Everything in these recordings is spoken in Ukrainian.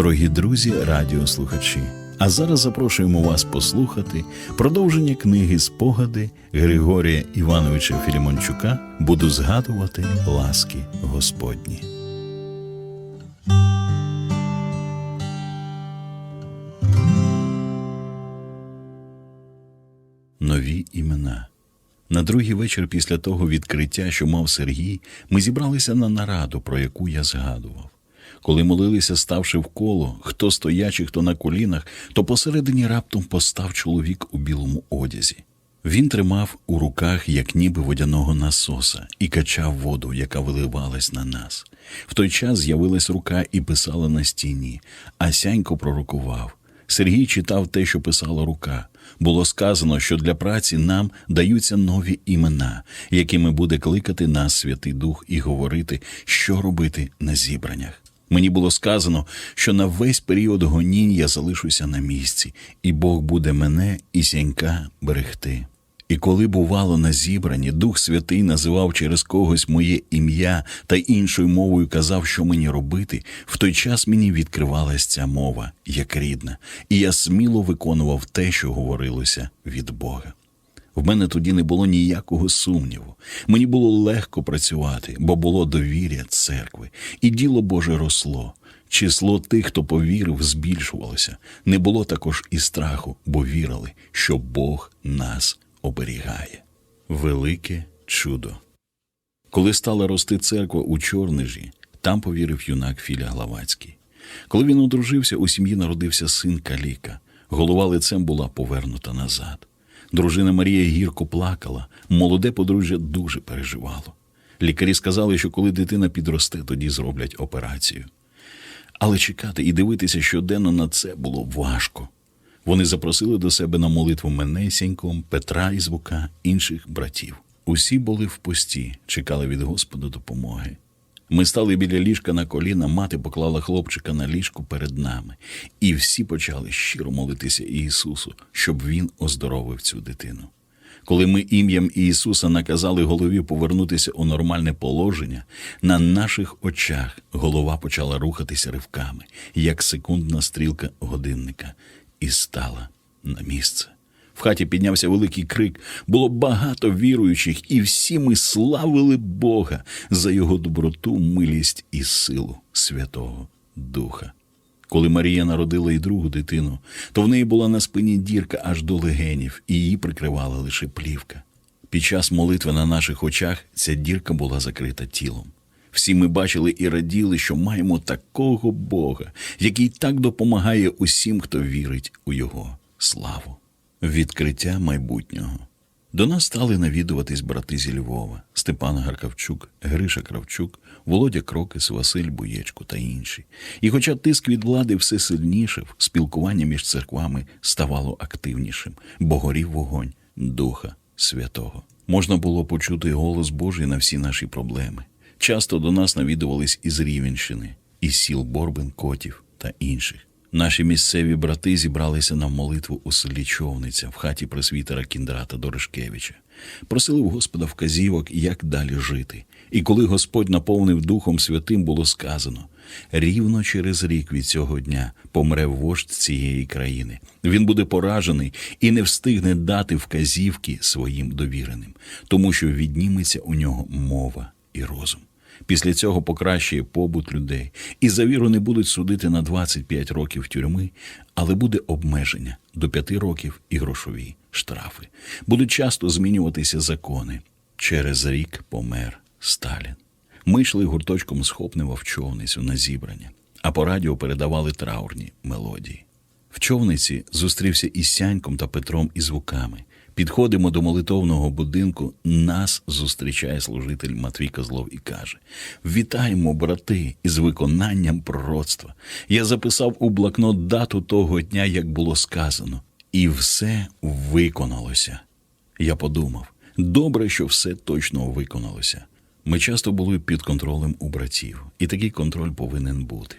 Дорогі друзі, радіослухачі. А зараз запрошуємо вас послухати продовження книги Спогади Григорія Івановича Філімончука Буду згадувати ласки Господні. Нові імена. На другий вечір після того відкриття, що мав Сергій, ми зібралися на нараду, про яку я згадував. Коли молилися, ставши в коло, хто стоячи, хто на колінах, то посередині раптом постав чоловік у білому одязі. Він тримав у руках, як ніби водяного насоса, і качав воду, яка виливалась на нас. В той час з'явилась рука і писала на стіні, а сянько пророкував. Сергій читав те, що писала рука. Було сказано, що для праці нам даються нові імена, якими буде кликати нас Святий Дух і говорити, що робити на зібраннях. Мені було сказано, що на весь період гонінь я залишуся на місці, і Бог буде мене і сянька берегти. І коли бувало на зібранні, Дух Святий називав через когось моє ім'я та іншою мовою казав, що мені робити, в той час мені відкривалась ця мова, як рідна, і я сміло виконував те, що говорилося від Бога. В мене тоді не було ніякого сумніву. Мені було легко працювати, бо було довір'я церкви, і діло Боже росло. Число тих, хто повірив, збільшувалося. Не було також і страху, бо вірили, що Бог нас оберігає. Велике чудо. Коли стала рости церква у Чорнижі, там повірив юнак Філя Главацький. Коли він одружився, у сім'ї народився син Каліка. Голова лицем була повернута назад. Дружина Марія гірко плакала, молоде подружжя дуже переживало. Лікарі сказали, що коли дитина підросте, тоді зроблять операцію. Але чекати і дивитися щоденно на це було важко. Вони запросили до себе на молитву мене сіньком, Петра із Вука, інших братів. Усі були в пості, чекали від Господа допомоги. Ми стали біля ліжка на коліна, мати поклала хлопчика на ліжку перед нами, і всі почали щиро молитися Ісусу, щоб Він оздоровив цю дитину. Коли ми ім'ям Ісуса наказали голові повернутися у нормальне положення, на наших очах голова почала рухатися ривками, як секундна стрілка годинника, і стала на місце. В хаті піднявся великий крик. Було багато віруючих, і всі ми славили Бога за його доброту, милість і силу Святого Духа. Коли Марія народила і другу дитину, то в неї була на спині дірка аж до легенів, і її прикривала лише плівка. Під час молитви на наших очах ця дірка була закрита тілом. Всі ми бачили і раділи, що маємо такого Бога, який так допомагає усім, хто вірить у Його славу. Відкриття майбутнього. До нас стали навідуватись брати зі Львова, Степан Гаркавчук, Гриша Кравчук, Володя Крокис, Василь Буєчко та інші. І хоча тиск від влади все сильнішав, спілкування між церквами ставало активнішим, бо горів вогонь Духа Святого. Можна було почути голос Божий на всі наші проблеми. Часто до нас навідувались із Рівенщини, із сіл Борбин, Котів та інших. Наші місцеві брати зібралися на молитву у селі Човниця в хаті пресвітера Кіндрата Дорошкевича. Просили в Господа вказівок, як далі жити. І коли Господь наповнив Духом Святим, було сказано: рівно через рік від цього дня помре вождь цієї країни. Він буде поражений і не встигне дати вказівки своїм довіреним, тому що відніметься у нього мова і розум. Після цього покращує побут людей, і за віру не будуть судити на 25 років тюрми, але буде обмеження до 5 років і грошові штрафи. Будуть часто змінюватися закони. Через рік помер Сталін. Ми йшли гурточком з Хопнева в човницю на зібрання, а по радіо передавали траурні мелодії. В човниці зустрівся із Сяньком та Петром із звуками. Підходимо до молитовного будинку. Нас зустрічає служитель Матвій Козлов і каже: Вітаємо, брати, із виконанням пророцтва. Я записав у блокнот дату того дня, як було сказано, і все виконалося. Я подумав: добре, що все точно виконалося. Ми часто були під контролем у братів, і такий контроль повинен бути.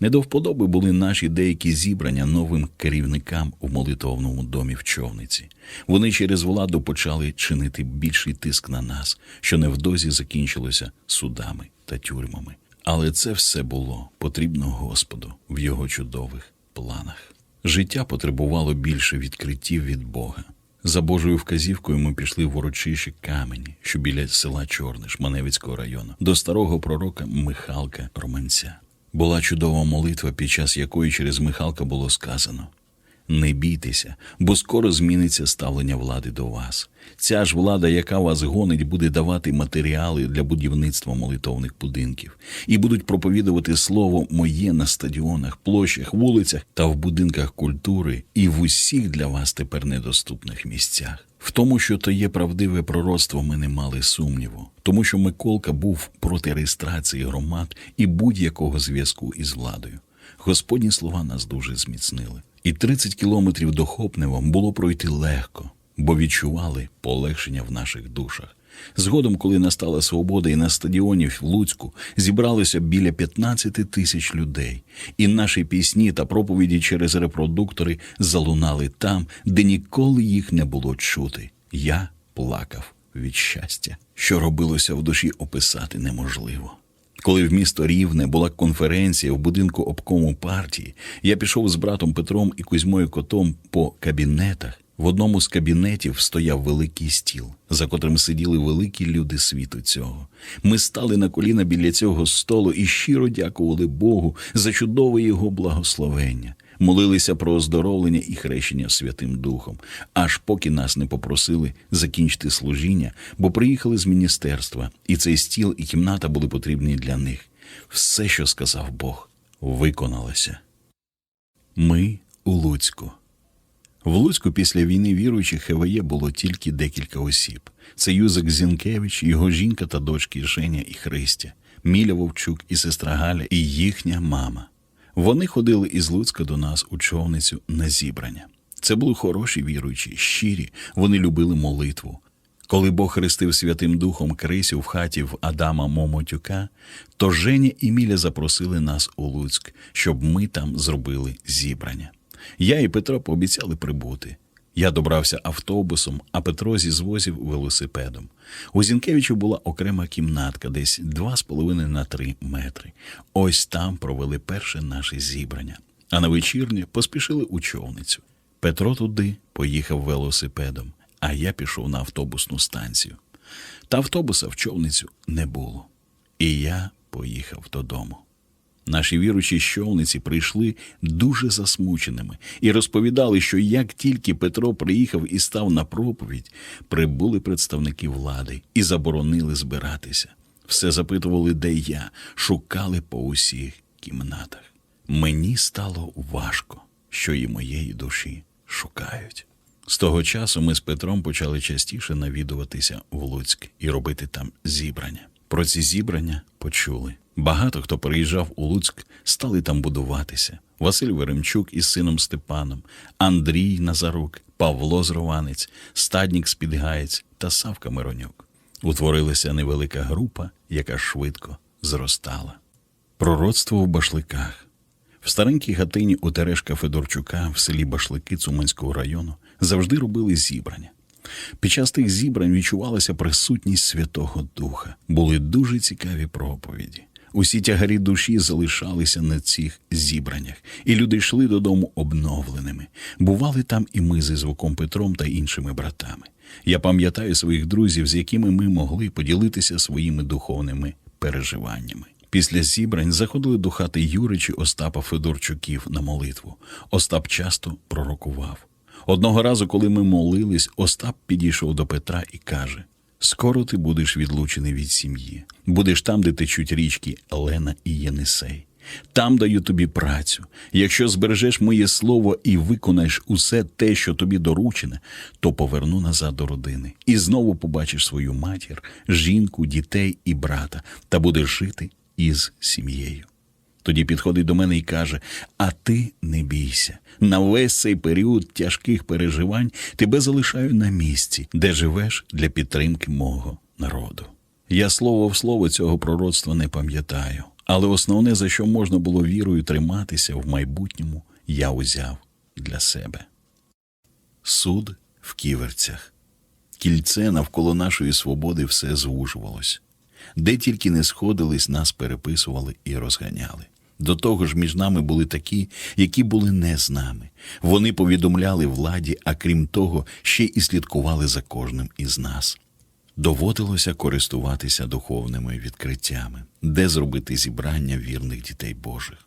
Не до вподоби були наші деякі зібрання новим керівникам у молитовному домі в човниці. Вони через владу почали чинити більший тиск на нас, що невдовзі закінчилося судами та тюрмами. Але це все було потрібно Господу в його чудових планах. Життя потребувало більше відкриттів від Бога. За Божою вказівкою ми пішли в урочище Камені, що біля села Чорниш Маневицького району, до старого пророка Михалка Романця. Була чудова молитва, під час якої через Михалка було сказано: Не бійтеся, бо скоро зміниться ставлення влади до вас. Ця ж влада, яка вас гонить, буде давати матеріали для будівництва молитовних будинків і будуть проповідувати слово моє на стадіонах, площах, вулицях та в будинках культури і в усіх для вас тепер недоступних місцях. В тому, що то є правдиве пророцтво, ми не мали сумніву, тому що Миколка був проти реєстрації громад і будь-якого зв'язку із владою. Господні слова нас дуже зміцнили. І 30 кілометрів до Хопнева було пройти легко, бо відчували полегшення в наших душах. Згодом, коли настала свобода, і на стадіоні в Луцьку зібралося біля 15 тисяч людей, і наші пісні та проповіді через репродуктори залунали там, де ніколи їх не було чути. Я плакав від щастя, що робилося в душі описати неможливо. Коли в місто Рівне була конференція в будинку обкому партії, я пішов з братом Петром і Кузьмою Котом по кабінетах. В одному з кабінетів стояв великий стіл, за котрим сиділи великі люди світу цього. Ми стали на коліна біля цього столу і щиро дякували Богу за чудове його благословення. Молилися про оздоровлення і хрещення Святим Духом, аж поки нас не попросили закінчити служіння, бо приїхали з міністерства, і цей стіл і кімната були потрібні для них. Все, що сказав Бог, виконалося. Ми у Луцьку. В Луцьку після війни віруючих ХВЄ було тільки декілька осіб. Це Юзик Зінкевич, його жінка та дочки Женя і Христя, Міля Вовчук і сестра Галя, і їхня мама. Вони ходили із Луцька до нас у човницю на зібрання. Це були хороші віруючі, щирі, вони любили молитву. Коли Бог хрестив Святим Духом Крисю в хаті в Адама Момотюка, то Женя і Міля запросили нас у Луцьк, щоб ми там зробили зібрання. Я і Петро пообіцяли прибути. Я добрався автобусом, а Петро зізвозив велосипедом. У Зінкевичу була окрема кімнатка, десь 2,5 на 3 метри. Ось там провели перше наше зібрання. А на вечірнє поспішили у човницю. Петро туди поїхав велосипедом, а я пішов на автобусну станцію. Та автобуса в човницю не було. І я поїхав додому. Наші віручі щовниці прийшли дуже засмученими і розповідали, що як тільки Петро приїхав і став на проповідь, прибули представники влади і заборонили збиратися. Все запитували, де я, шукали по усіх кімнатах. Мені стало важко, що і моєї душі шукають. З того часу ми з Петром почали частіше навідуватися в Луцьк і робити там зібрання. Про ці зібрання почули. Багато хто переїжджав у Луцьк, стали там будуватися. Василь Веремчук із сином Степаном, Андрій Назарук, Павло Зрованець, Стаднік Спідгаєць та Савка Миронюк. Утворилася невелика група, яка швидко зростала. Пророцтво в башликах. В старенькій гатині у Терешка Федорчука в селі Башлики Цуманського району завжди робили зібрання. Під час тих зібрань відчувалася присутність Святого Духа. Були дуже цікаві проповіді. Усі тягарі душі залишалися на цих зібраннях, і люди йшли додому обновленими. Бували там і ми зі звуком Петром та іншими братами. Я пам'ятаю своїх друзів, з якими ми могли поділитися своїми духовними переживаннями. Після зібрань заходили до хати Юричі Остапа Федорчуків на молитву. Остап часто пророкував. Одного разу, коли ми молились, Остап підійшов до Петра і каже: Скоро ти будеш відлучений від сім'ї, будеш там, де течуть річки Лена і Єнисей. Там даю тобі працю. Якщо збережеш моє слово і виконаєш усе те, що тобі доручене, то поверну назад до родини і знову побачиш свою матір, жінку, дітей і брата, та будеш жити із сім'єю. Тоді підходить до мене і каже: А ти не бійся. На весь цей період тяжких переживань тебе залишаю на місці, де живеш для підтримки мого народу. Я слово в слово цього пророцтва не пам'ятаю, але основне, за що можна було вірою триматися в майбутньому, я узяв для себе. Суд в ківерцях. Кільце навколо нашої свободи все звужувалось. Де тільки не сходились, нас переписували і розганяли. До того ж, між нами були такі, які були не з нами. Вони повідомляли владі, а крім того, ще і слідкували за кожним із нас. Доводилося користуватися духовними відкриттями, де зробити зібрання вірних дітей Божих.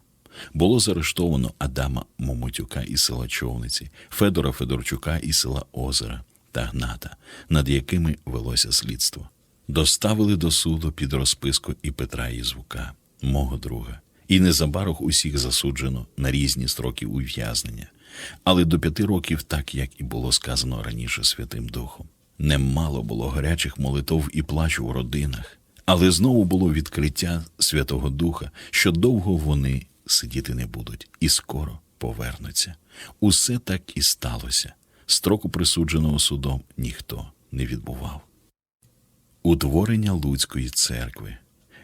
Було заарештовано Адама Момотюка із села Човниці, Федора Федорчука із села Озера та Гната, над якими велося слідство. Доставили до суду під розписку і Петра Єзвука, мого друга. І незабаром усіх засуджено на різні строки ув'язнення, але до п'яти років, так як і було сказано раніше Святим Духом. Немало було гарячих молитов і плачу в родинах, але знову було відкриття Святого Духа, що довго вони сидіти не будуть і скоро повернуться. Усе так і сталося. Строку присудженого судом ніхто не відбував. Утворення Луцької церкви.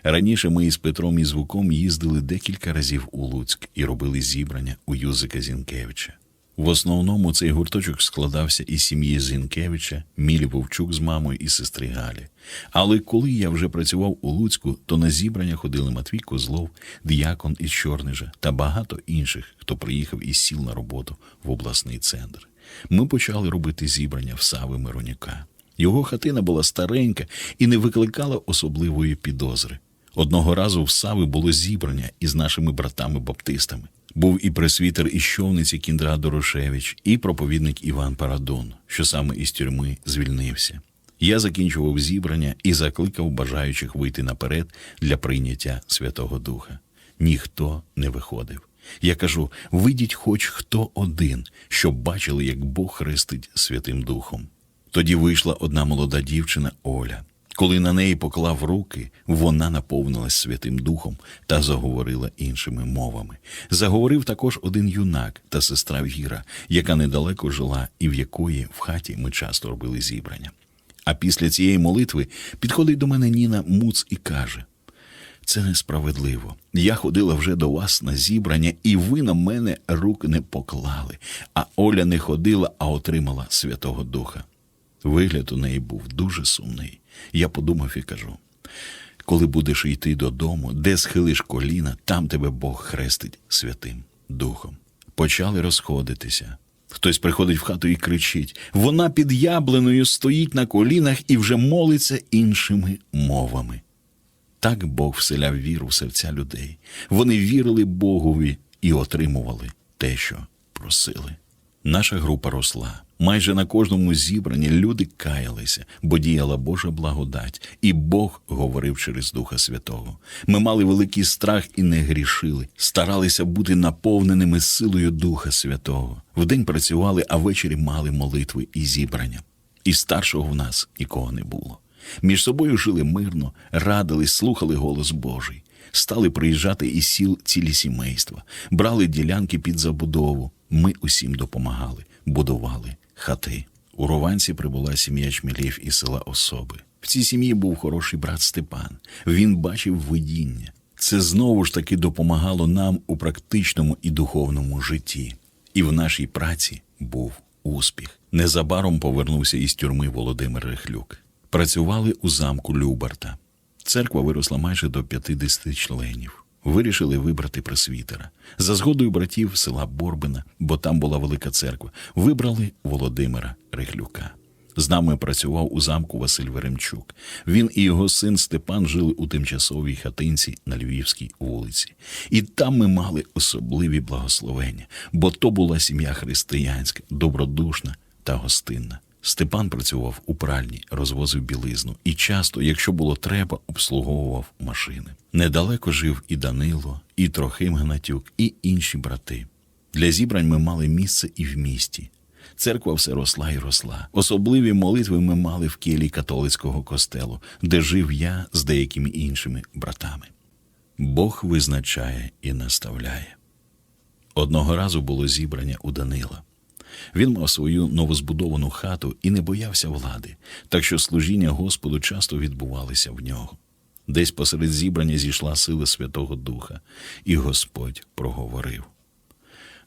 Раніше ми із Петром і Звуком їздили декілька разів у Луцьк і робили зібрання у Юзика Зінкевича. В основному цей гурточок складався із сім'ї Зінкевича, Мілі Вовчук з мамою і сестри Галі. Але коли я вже працював у Луцьку, то на зібрання ходили Матвій Козлов, Діякон із Чорнижа та багато інших, хто приїхав із сіл на роботу в обласний центр. Ми почали робити зібрання в Сави Миронюка. Його хатина була старенька і не викликала особливої підозри. Одного разу в Сави було зібрання із нашими братами-баптистами. Був і пресвітер із Щовниці Кіндра Дорошевич, і проповідник Іван Парадон, що саме із тюрми звільнився. Я закінчував зібрання і закликав бажаючих вийти наперед для прийняття Святого Духа. Ніхто не виходив. Я кажу: вийдіть хоч хто один, щоб бачили, як Бог хрестить Святим Духом. Тоді вийшла одна молода дівчина Оля. Коли на неї поклав руки, вона наповнилась Святим Духом та заговорила іншими мовами. Заговорив також один юнак та сестра Віра, яка недалеко жила і в якої в хаті ми часто робили зібрання. А після цієї молитви підходить до мене Ніна Муц і каже: це несправедливо. Я ходила вже до вас на зібрання, і ви на мене рук не поклали. А Оля не ходила, а отримала Святого Духа. Вигляд у неї був дуже сумний. Я подумав і кажу: коли будеш йти додому, де схилиш коліна, там тебе Бог хрестить Святим Духом. Почали розходитися. Хтось приходить в хату і кричить: вона під яблиною стоїть на колінах і вже молиться іншими мовами. Так Бог вселяв віру в серця людей. Вони вірили Богові і отримували те, що просили. Наша група росла. Майже на кожному зібранні люди каялися, бо діяла Божа благодать, і Бог говорив через Духа Святого. Ми мали великий страх і не грішили, старалися бути наповненими силою Духа Святого. Вдень працювали, а ввечері мали молитви і зібрання. І старшого в нас нікого не було. Між собою жили мирно, радились, слухали голос Божий. Стали приїжджати із сіл цілі сімейства, брали ділянки під забудову. Ми усім допомагали, будували хати. У Рованці прибула сім'я Чмілів із села Особи. В цій сім'ї був хороший брат Степан. Він бачив видіння. Це знову ж таки допомагало нам у практичному і духовному житті. І в нашій праці був успіх. Незабаром повернувся із тюрми Володимир Рехлюк. Працювали у замку Любарта. Церква виросла майже до 50 членів. Вирішили вибрати пресвітера. За згодою братів села Борбина, бо там була велика церква, вибрали Володимира Рихлюка. З нами працював у замку Василь Веремчук. Він і його син Степан жили у тимчасовій хатинці на Львівській вулиці. І там ми мали особливі благословення, бо то була сім'я християнська, добродушна та гостинна. Степан працював у пральні, розвозив білизну і часто, якщо було треба, обслуговував машини. Недалеко жив і Данило, і Трохим Гнатюк, і інші брати. Для зібрань ми мали місце і в місті. Церква все росла і росла. Особливі молитви ми мали в кілі католицького костелу, де жив я з деякими іншими братами. Бог визначає і наставляє. Одного разу було зібрання у Данила. Він мав свою новозбудовану хату і не боявся влади, так що служіння Господу часто відбувалися в нього. Десь посеред зібрання зійшла сила Святого Духа, і Господь проговорив.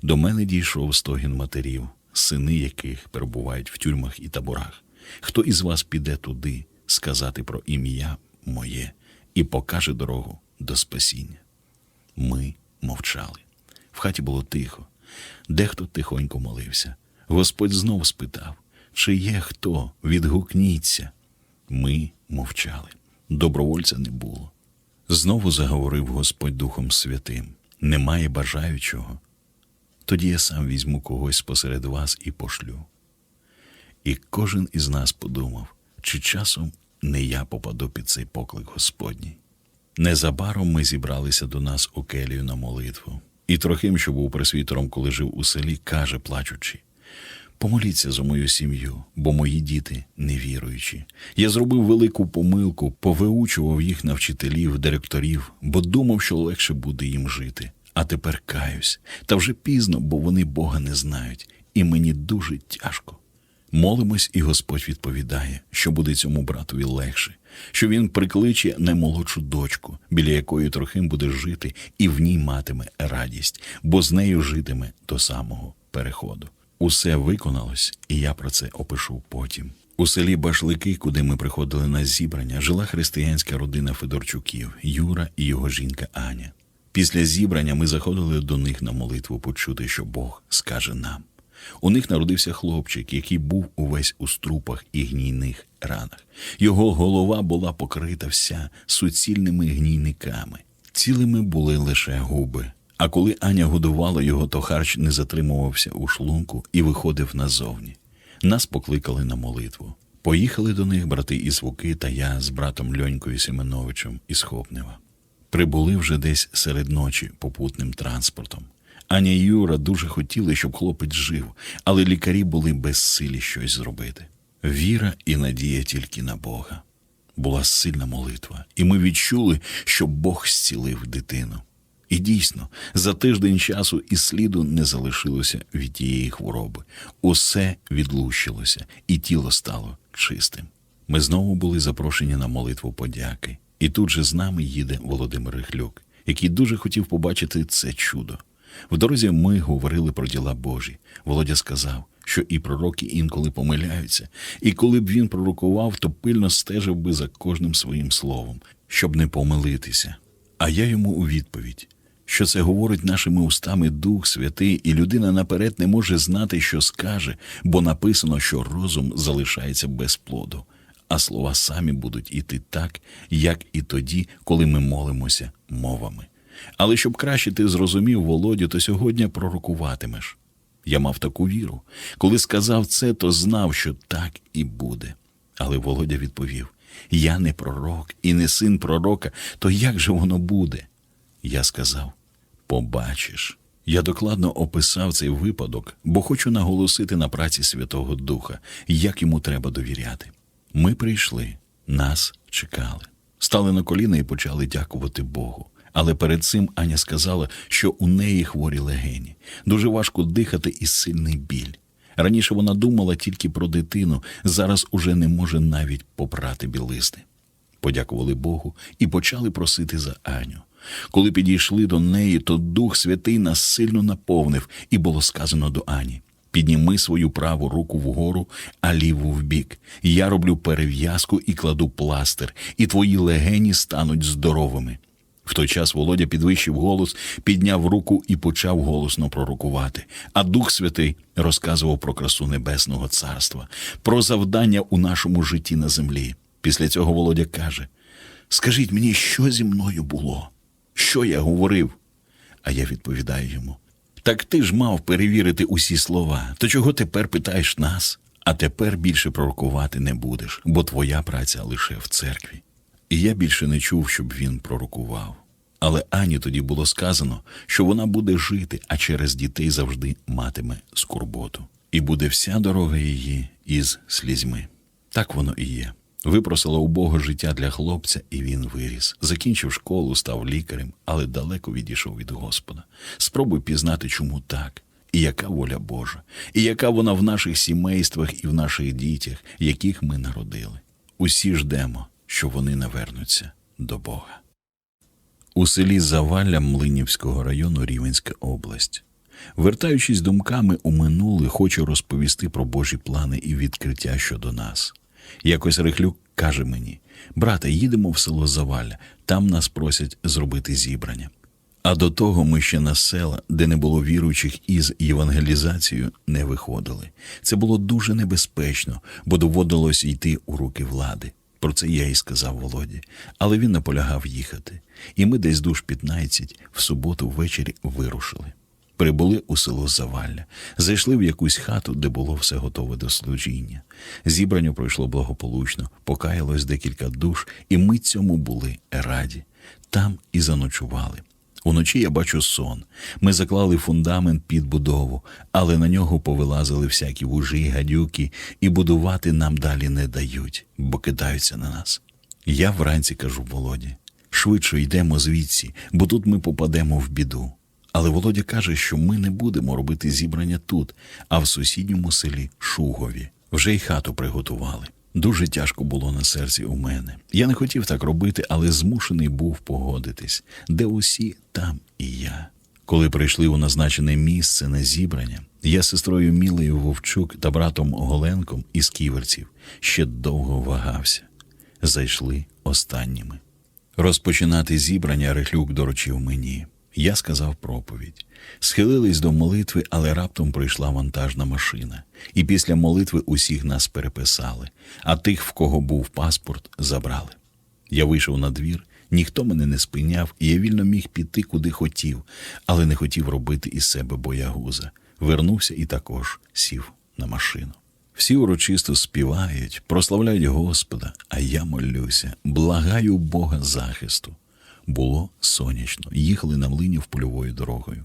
До мене дійшов стогін матерів, сини яких перебувають в тюрмах і таборах. Хто із вас піде туди сказати про ім'я моє і покаже дорогу до спасіння. Ми мовчали. В хаті було тихо. Дехто тихонько молився. Господь знов спитав, чи є хто, відгукніться. Ми мовчали. Добровольця не було. Знову заговорив Господь Духом Святим: немає бажаючого. Тоді я сам візьму когось посеред вас і пошлю. І кожен із нас подумав, чи часом не я попаду під цей поклик Господній. Незабаром ми зібралися до нас у келію на молитву. І Трохим, що був пресвітером, коли жив у селі, каже, плачучи: Помоліться за мою сім'ю, бо мої діти невіруючі. Я зробив велику помилку, повиучував їх на вчителів, директорів, бо думав, що легше буде їм жити. А тепер каюсь, та вже пізно, бо вони Бога не знають, і мені дуже тяжко. Молимось, і Господь відповідає, що буде цьому братові легше, що він прикличе наймолодшу дочку, біля якої Трохим буде жити, і в ній матиме радість, бо з нею житиме до самого переходу. Усе виконалось, і я про це опишу потім. У селі Башлики, куди ми приходили на зібрання, жила християнська родина Федорчуків, Юра і його жінка Аня. Після зібрання ми заходили до них на молитву почути, що Бог скаже нам. У них народився хлопчик, який був увесь у струпах і гнійних ранах. Його голова була покрита вся суцільними гнійниками. Цілими були лише губи. А коли Аня годувала його, то харч не затримувався у шлунку і виходив назовні. Нас покликали на молитву. Поїхали до них брати із Вуки та я з братом Льонькою Семеновичем із Хопнева. Прибули вже десь серед ночі попутним транспортом. Аня і Юра дуже хотіли, щоб хлопець жив, але лікарі були безсилі щось зробити. Віра і надія тільки на Бога. Була сильна молитва, і ми відчули, що Бог зцілив дитину. І дійсно, за тиждень часу і сліду не залишилося від тієї хвороби. Усе відлущилося, і тіло стало чистим. Ми знову були запрошені на молитву подяки. І тут же з нами їде Володимир Рихлюк, який дуже хотів побачити це чудо. В дорозі ми говорили про діла Божі. Володя сказав, що і пророки інколи помиляються, і коли б він пророкував, то пильно стежив би за кожним своїм словом, щоб не помилитися. А я йому у відповідь, що це говорить нашими устами Дух Святий, і людина наперед не може знати, що скаже, бо написано, що розум залишається без плоду, а слова самі будуть іти так, як і тоді, коли ми молимося мовами. Але щоб краще ти зрозумів, Володю, то сьогодні пророкуватимеш. Я мав таку віру. Коли сказав це, то знав, що так і буде. Але Володя відповів: Я не пророк і не син пророка, то як же воно буде? Я сказав: Побачиш. Я докладно описав цей випадок, бо хочу наголосити на праці Святого Духа, як йому треба довіряти. Ми прийшли, нас чекали, стали на коліна і почали дякувати Богу. Але перед цим Аня сказала, що у неї хворі легені, дуже важко дихати і сильний біль. Раніше вона думала тільки про дитину, зараз уже не може навіть попрати білизни. Подякували Богу і почали просити за Аню. Коли підійшли до неї, то Дух Святий нас сильно наповнив, і було сказано до Ані: Підніми свою праву руку вгору, а ліву вбік. Я роблю перев'язку і кладу пластир, і твої легені стануть здоровими. В той час Володя підвищив голос, підняв руку і почав голосно пророкувати. А Дух Святий розказував про красу Небесного Царства, про завдання у нашому житті на землі. Після цього Володя каже: Скажіть мені, що зі мною було? Що я говорив? А я відповідаю йому: Так ти ж мав перевірити усі слова. То чого тепер питаєш нас? А тепер більше пророкувати не будеш, бо твоя праця лише в церкві. І я більше не чув, щоб він пророкував. Але Ані тоді було сказано, що вона буде жити, а через дітей завжди матиме скорботу. І буде вся дорога її із слізьми. Так воно і є. Випросила у Бога життя для хлопця, і він виріс. Закінчив школу, став лікарем, але далеко відійшов від Господа. Спробуй пізнати, чому так, і яка воля Божа, і яка вона в наших сімействах і в наших дітях, яких ми народили. Усі ждемо, що вони навернуться до Бога. У селі Завалля Млинівського району Рівенська область. Вертаючись думками у минуле, хочу розповісти про Божі плани і відкриття щодо нас. Якось Рихлюк каже мені: брате, їдемо в село Завалля, там нас просять зробити зібрання. А до того ми ще на села, де не було віруючих із євангелізацією, не виходили. Це було дуже небезпечно, бо доводилось йти у руки влади. Про це я і сказав Володі, але він наполягав їхати. І ми десь душ 15 в суботу ввечері вирушили. Прибули у село Завалля, зайшли в якусь хату, де було все готове до служіння. Зібрання пройшло благополучно, покаялось декілька душ, і ми цьому були раді. Там і заночували. Уночі я бачу сон. Ми заклали фундамент під будову, але на нього повилазили всякі вужі, гадюки, і будувати нам далі не дають, бо кидаються на нас. Я вранці кажу Володі, швидше йдемо звідси, бо тут ми попадемо в біду. Але Володя каже, що ми не будемо робити зібрання тут, а в сусідньому селі Шугові. Вже й хату приготували. Дуже тяжко було на серці у мене. Я не хотів так робити, але змушений був погодитись, де усі, там і я. Коли прийшли у назначене місце на зібрання, я з сестрою Мілею Вовчук та братом Голенком із ківерців ще довго вагався. Зайшли останніми. Розпочинати зібрання Рихлюк доручив мені. Я сказав проповідь. Схилились до молитви, але раптом прийшла вантажна машина, і після молитви усіх нас переписали, а тих, в кого був паспорт, забрали. Я вийшов на двір, ніхто мене не спиняв, і я вільно міг піти куди хотів, але не хотів робити із себе боягуза. Вернувся і також сів на машину. Всі урочисто співають, прославляють Господа, а я молюся, благаю Бога захисту. Було сонячно, їхали на млинів польовою дорогою.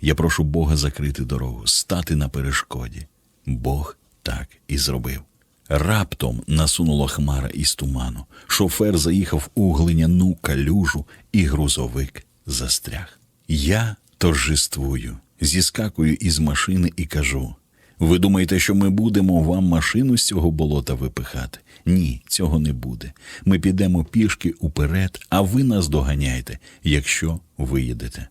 Я прошу Бога закрити дорогу, стати на перешкоді. Бог так і зробив. Раптом насунула хмара із туману. Шофер заїхав у глиняну калюжу, і грузовик застряг. Я торжествую, зіскакую із машини і кажу: ви думаєте, що ми будемо вам машину з цього болота випихати? Ні, цього не буде. Ми підемо пішки уперед, а ви нас доганяйте, якщо виїдете.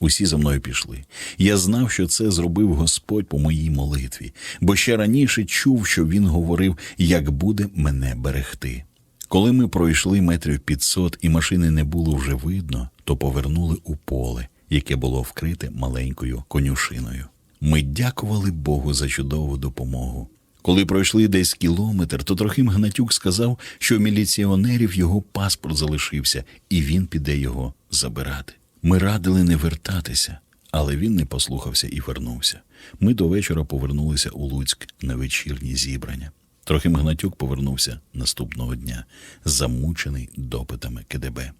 Усі за мною пішли. Я знав, що це зробив Господь по моїй молитві, бо ще раніше чув, що він говорив, як буде мене берегти. Коли ми пройшли метрів підсот і машини не було вже видно, то повернули у поле, яке було вкрите маленькою конюшиною. Ми дякували Богу за чудову допомогу. Коли пройшли десь кілометр, то Трохим Гнатюк сказав, що у міліціонерів його паспорт залишився, і він піде його забирати. Ми радили не вертатися, але він не послухався і вернувся. Ми до вечора повернулися у Луцьк на вечірні зібрання. Трохим Гнатюк повернувся наступного дня, замучений допитами КДБ.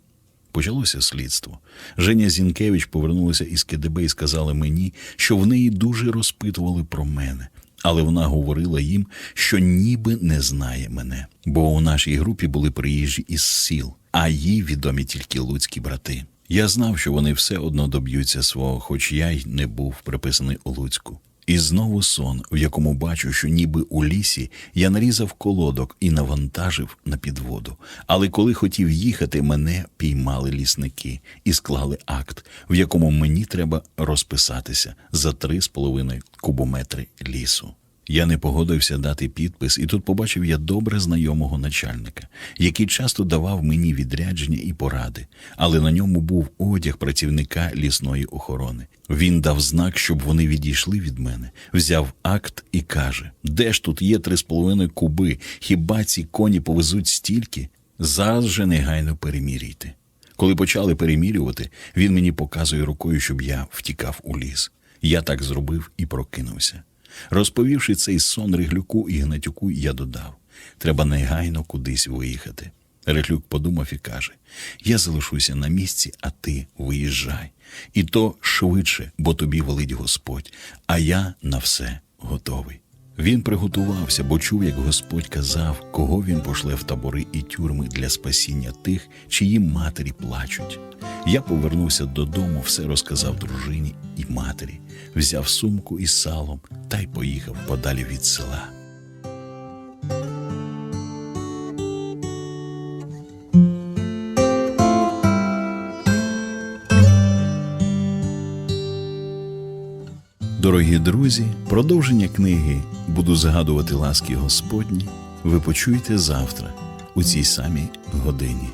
Почалося слідство. Женя Зінкевич повернулася із КДБ і сказала мені, що в неї дуже розпитували про мене, але вона говорила їм, що ніби не знає мене, бо у нашій групі були приїжджі із сіл, а їй відомі тільки луцькі брати. Я знав, що вони все одно доб'ються свого, хоч я й не був приписаний у Луцьку. І знову сон, в якому бачу, що ніби у лісі я нарізав колодок і навантажив на підводу. Але коли хотів їхати, мене піймали лісники і склали акт, в якому мені треба розписатися за три з половиною кубометри лісу. Я не погодився дати підпис, і тут побачив я добре знайомого начальника, який часто давав мені відрядження і поради, але на ньому був одяг працівника лісної охорони. Він дав знак, щоб вони відійшли від мене, взяв акт і каже: Де ж тут є три з половиною куби? Хіба ці коні повезуть стільки? Зараз же негайно перемірійте. Коли почали перемірювати, він мені показує рукою, щоб я втікав у ліс. Я так зробив і прокинувся. Розповівши цей сон Риглюку і Гнатюку, я додав: треба негайно кудись виїхати. Риглюк подумав і каже: Я залишуся на місці, а ти виїжджай. І то швидше, бо тобі велить Господь, а я на все готовий. Він приготувався, бо чув, як Господь казав, кого він пошле в табори і тюрми для спасіння тих, чиї матері плачуть. Я повернувся додому, все розказав дружині і матері, взяв сумку із салом та й поїхав подалі від села. Дорогі друзі, продовження книги Буду згадувати ласки Господні ви почуєте завтра у цій самій годині.